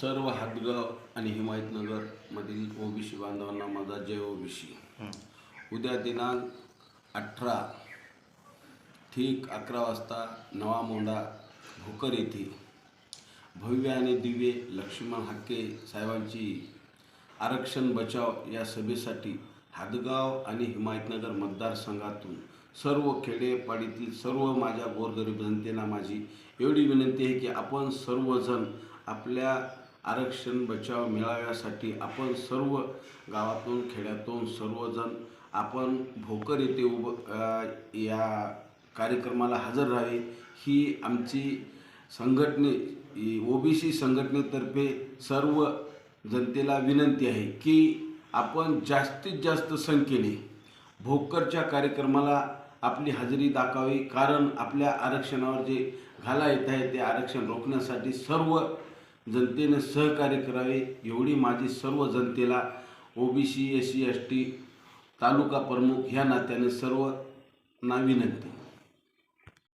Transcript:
सर्व हातगाव आणि हिमायतनगरमधील ओबीसी बांधवांना माझा जय ओबीसी. उद्या दिनांक अठरा ठीक अकरा वाजता नवा मोंडा भोकर येथे भव्य आणि दिव्य लक्ष्मण हाके साहेबांची आरक्षण बचाव या सभेसाठी हादगाव आणि हिमायतनगर मतदारसंघातून सर्व खेडेपाडीतील सर्व माझ्या गोरगरीब जनतेला माझी एवढी विनंती आहे की आपण सर्वजण आपल्या आरक्षण बचाव मिळाव्यासाठी आपण सर्व गावातून खेड्यातून सर्वजण आपण भोकर येथे उभं या कार्यक्रमाला हजर राहावे. ही आमची संघटने ओबीसी संघटनेतर्फे सर्व जनतेला विनंती आहे की आपण जास्तीत जास्त संख्येने भोकरच्या कार्यक्रमाला आपली हजेरी दाखवावी. कारण आपल्या आरक्षणावर जे घाला येत आहे ते आरक्षण रोखण्यासाठी सर्व जनतेनं सहकार्य करावे एवढी माझी सर्व जनतेला OBC S C S T taluka प्रमुख ह्या नात्याने ना विनंती.